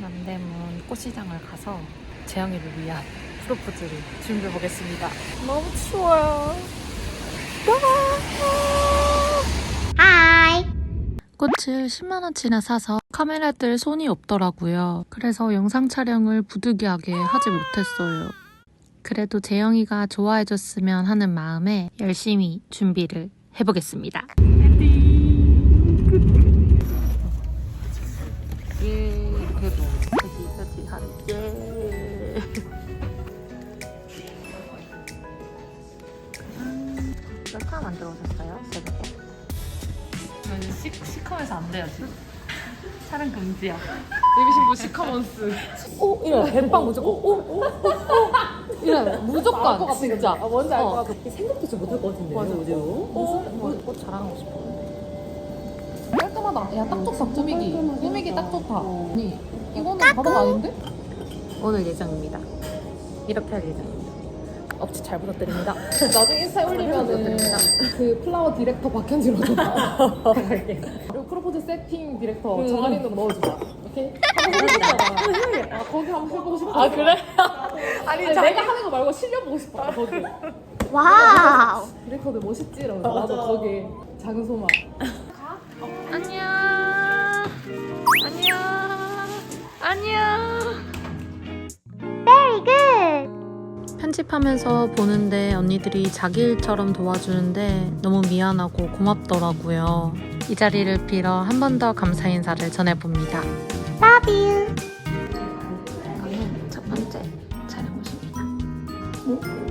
남대문 꽃시장을 가서 재영이를 위한 프로포즈를 준비해 보겠습니다. 너무 추워요. 하이. 꽃을 10만 원치나 사서 카메라 들 손이 없더라고요. 그래서 영상 촬영을 부득이하게 하지 못했어요. 그래도 재영이가 좋아해줬으면 하는 마음에 열심히 준비를 해보겠습니다. 저는 시, 시커면서 안 돼요 지금. 촬영 금지야. 예비신부 시커먼스. 오 이래 뱀빵 무조건 오오오 이래 무조건 진짜. 아, 뭔지 알것 어. 같아. 생각도 잘 못할 것 같은데. 맞아, 맞아. 무슨 꽃 자랑하고 싶어. 깔끔하다. 야, 딱 좋다. 꾸미기. 꾸미기 딱 좋다. 아니, 이거는 바로 아닌데? 오늘 예정입니다. 이렇게 할 예정입니다. 업체 잘 부탁드립니다. 나중에 인스타에 올리면은 그 플라워 디렉터 박현지로 줘. 그리고 프로포즈 세팅 디렉터 넣어주자. 오케이? 한번 해보잖아. 아, 거기 한번 해보고 싶어. 아 그래? 아니, 내가 하는 거 말고 실려보고 싶어. 거기. 와우. 디렉터들 멋있지? 이러면서 나도 거기 작은 소망. 안녕. 안녕. 안녕. 편집하면서 보는데 언니들이 자기 일처럼 도와주는데 너무 미안하고 고맙더라고요. 이 자리를 빌어 한 번 더 감사 인사를 전해봅니다. Love you. 첫 번째 촬영옷입니다.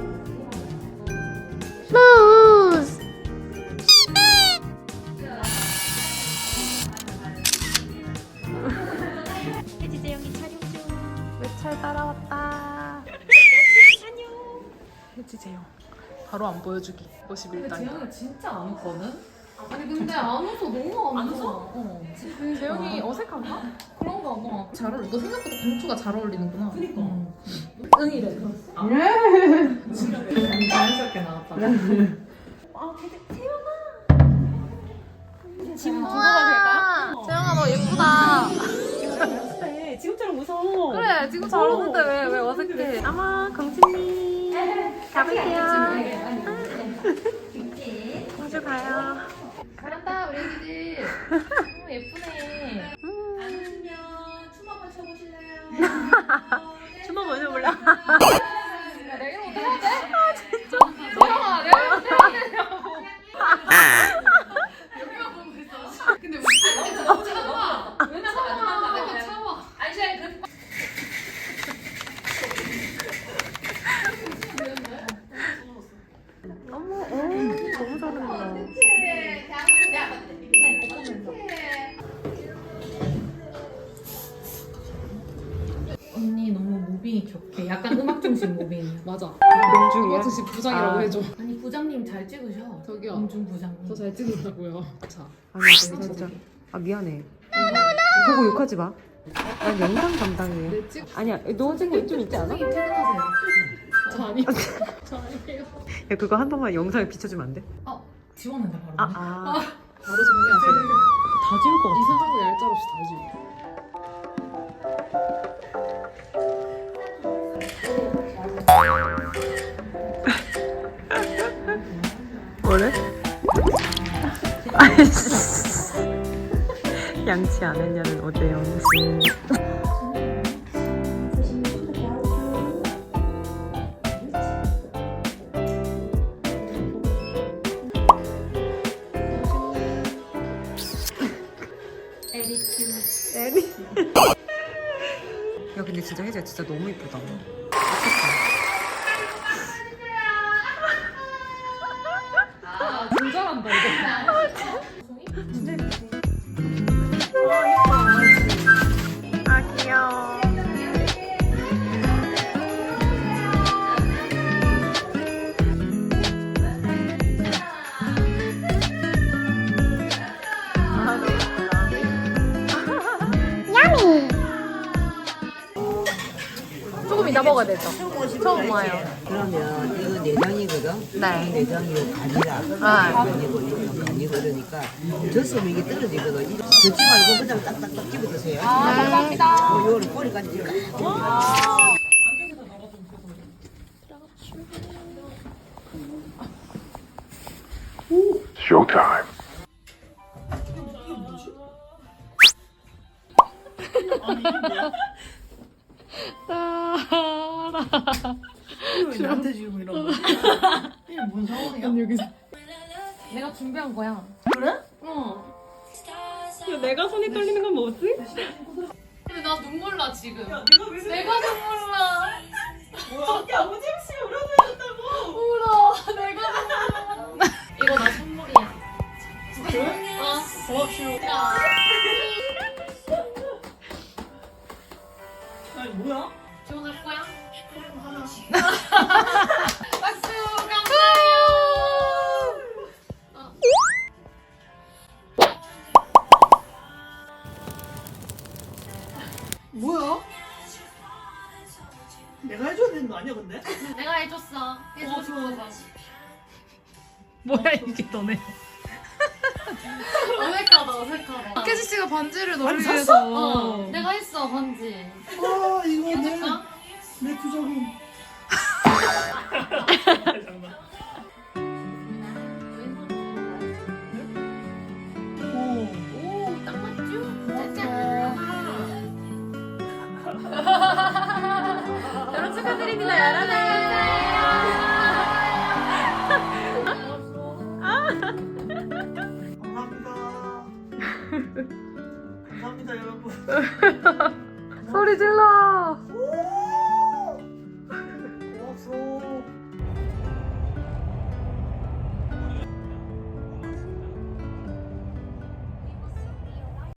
재영. 바로 안 보여주기. 51단계. 재영이 진짜 안 웃거든? 아니 근데 안 웃어 너무 안, 웃어? 어. 재영이 어색한가? 그런가 봐. 잘 어울려. 너 생각보다 공주가 잘 어울리는구나. 그니까. 응이래. 자연스럽게 나왔다. 우와. 재영아 너 예쁘다. 네, 지금처럼 웃어. 그래 지금 잘 오는데 왜 왜 어색해? 아마 공주님 가볼게요. 공주 가요. 잘한다 우리 애기들. 너무 예쁘네. 춤 한번 춰보실래요? 춤 먼저 몰라. 야, 내가 이거 해야 돼? 아 진짜. 재영아 내가 이거 해야 되냐고. 여기만 보고 있어. 근데 왜 이렇게 너무 참아? 왜 참아? 내가 참아. 아니 진짜 그 너무 잘한다. 언니 너무 격해. 약간 음악 중심 무빙. 맞아. 공중이야? 음악 중심 부장이라고 아. 해줘. 아니 부장님 잘 찍으셔. 저기요. 공중 부장님. 저 잘 찍는다고요. 자. 아니 진짜 아 미안해 보고 욕하지 마 난 영상 담당이에요 내 찍. 아니야 너 찍은 좀 있지 않아? 선생님 퇴근하세요. 저 아니에요. 저 아니에요. 야 그거 한 번만 영상에 비춰주면 안 돼? 지웠는데 바로. 아, 아. 바로 정리하세요. 다 지울 것 같아 이상한 거 얄짤 없이 다 지워. 양치 안 했냐는 어제 영지 에리 야 근데 진짜 혜지야 진짜 너무 이쁘다 먹어야 되죠? 처음 와요. 그러면 이거 내장이거든. 네. 내장이 간이라. 아. 간이고 이거 간이 그러니까 젖으면 이게 떨어지거든. 젖지 말고 그냥 딱딱딱 집어 드세요. 아, 감사합니다. 어, 요거를 꼬리까지 집어. Showtime. 나한테 지금 이런 거. 이게 뭔 상황이야? 내가 준비한 거야. 그래? 내가 손이 떨리는 건 뭐지? 근데 나 눈물 나 지금. 내가 눈물 나. 야 오징씨 울어버렸다고. 울어. 내가 눈물 나. 이거 나 선물이야. 그래? 어. 야. 아니 뭐야? 지원할 거야? 박수 내가 해줘야 되는 거 아니야 근데? 내가 해줬어. 해주고 싶어서. 뭐야 이게 너네. 어색하다 어색하다. 박혜지 씨가 반지를 너를 아니, 샀어? 위해서. 어, 내가 했어 반지. 아 이거 내, 해줄까? 내 부적은 오. 오, 딱 맞죠? 여 러분 축하드립니다, 여러분. 감사합니다. 감사합니다 여러분. 소리 질러.